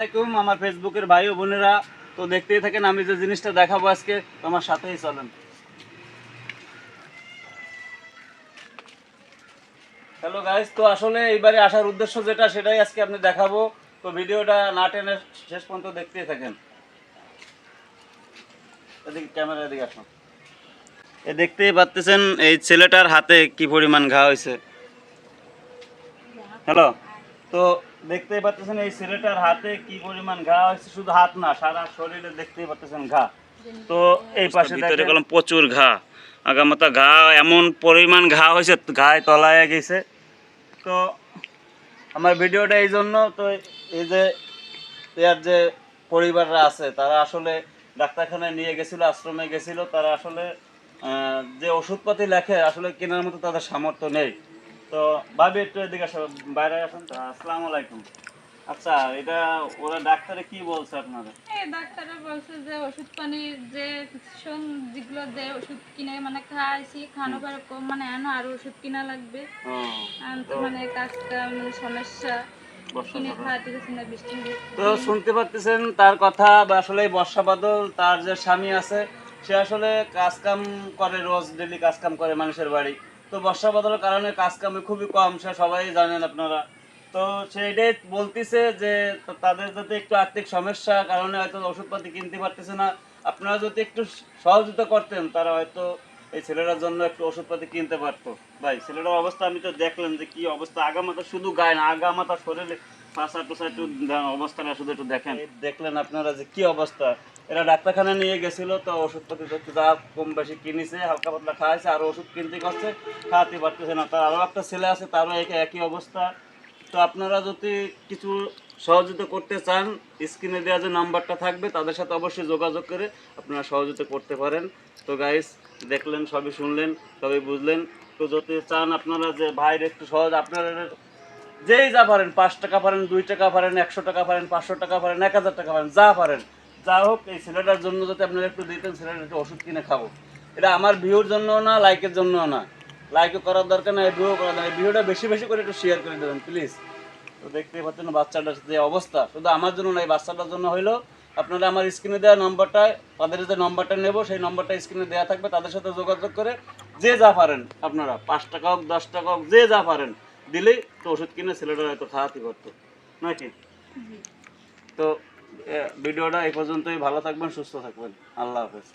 আসসালামাইকুম আমার ফেসবুকের ভাই ও বোনেরা। তো দেখতেই থাকেন আমি যে জিনিসটা দেখাবো আজকে আমার সাথেই চলেন। হ্যালো গাইস তো আসলে এইবারে আসার উদ্দেশ্য যেটা সেটাই আজকে আপনি দেখাবো। তো ভিডিওটা না টেনে শেষ পর্যন্ত দেখতেই থাকেন। এদিকে ক্যামেরা এদিকে আসুন। এ দেখতেই পাচ্ছেন এই ছেলেটার হাতে কি পরিমাণ ঘা হয়েছে। হ্যালো তো দেখতেই পাচ্ছেন এই ছেলেটার হাতে কি পরিমাণ ঘা হয়েছে? শুধু হাত না সারা শরীরে দেখতেই পাচ্ছেন ঘা। তো এই পাশে ভিতরে কলম প্রচুর ঘা। আগামাতা ঘা এমন পরিমাণ ঘা হয়েছে ঘায় তলায় গেছে। তো আমার ভিডিওটা এই জন্য তো এই যে এর যে পরিবাররা আছে তারা আসলে ডাক্তারখানায় নিয়ে গেছিল আশ্রমে গেছিল তারা আসলে আহ, যে ওষুধপাতি লেখে আসলে কেনার মতো তাদের সামর্থ্য নেই। তো ভাবি একটু এদিকে বাইরে আসুন তো। আসসালামু আলাইকুম। আচ্ছা এটা ওরা ডাক্তারে কি বলছে আপনাদের? এই বলছে যে ওষুধ পানির যে যেগুলো দেয় ওষুধ কিনে মানে খাইছি খানো পরে কম মানে এনো আরও ওষুধ কিনা লাগবে। তো মানে কাজটা মানে সমস্যা তো শুনতে পাচ্ছেন তার কথা বা আসলে বর্ষা বাদল তার যে স্বামী আছে সে আসলে কাজ কাম করে রোজ ডেলি কাজ কাম করে মানুষের বাড়ি। তো বর্ষা বাদলের কারণে কাজ কামে খুবই কম, সে সবাই জানেন আপনারা। তো সেটাই বলতেছে যে তাদের যদি একটু আর্থিক সমস্যা কারণে হয়তো ওষুধপাতি কিনতে পারতেছে না, আপনারা যদি একটু সহযোগিতা করতেন, তারা হয়তো এই ছেলেটার জন্য একটু ওষুধপাতি কিনতে পারতো। ভাই, ছেলেটার অবস্থা আমি তো দেখলাম যে কি অবস্থা। আগামাতা শুধু গায়ে না আগামাতা শরীরে পাশা টোসা একটু অবস্থাটা শুধু একটু দেখেন। দেখলেন আপনারা যে কি অবস্থা। এরা নিয়ে তো যা কম বেশি কিনেছে, হালকা পাতলা খাওয়াইছে ওষুধ কিনতে করছে, খাওয়াতে পারতেছে না। তার আরও একটা ছেলে আছে, তারও একই অবস্থা। তো আপনারা যদি কিছু সহযোগিতা করতে চান, স্ক্রিনে দেওয়া যে নাম্বারটা থাকবে, তাদের সাথে অবশ্যই যোগাযোগ করে আপনারা সহযোগিতা করতে পারেন। তো গাইস দেখলেন, সবই শুনলেন, সবই বুঝলেন। তো যদি চান আপনারা যে ভাইয়ের একটু সহজ আপনারা যেই যা পারেন, পাঁচ টাকা পারেন, দুই টাকা পারেন, একশো টাকা পারেন, পাঁচশো টাকা পারেন, এক হাজার টাকা পারেন, যা পারেন। যা হোক, এই ছেলেটার জন্য যাতে আপনারা একটু দিতেন ছেলেটা একটু ওষুধ কিনে খাব। এটা আমার ভিউর জন্য না, লাইকের জন্য না। লাইকও করার দরকার না ভিউ করার দরকার ভিডিওটা বেশি বেশি করে একটু শেয়ার করে দেবেন প্লিজ তো দেখতেই পাচ্ছেন বাচ্চাটার যে অবস্থা। শুধু আমার জন্য না এই বাচ্চাটার জন্য হইল, আপনারা আমার স্ক্রিনে দেওয়া নম্বরটা তাদের যে নম্বরটা নেব, সেই নম্বরটা স্ক্রিনে দেওয়া থাকবে। তাদের সাথে যোগাযোগ করে যে যা পারেন, আপনারা, পাঁচ টাকা হোক, দশ টাকা হোক, যে যা পারেন দিলেই তো ওষুধ কিনে ছেলেটা হয়তো খাওয়াতে নয় কি? তো ভিডিওটা এই পর্যন্তই ভালো থাকবেন সুস্থ থাকবেন। আল্লাহ হাফেজ।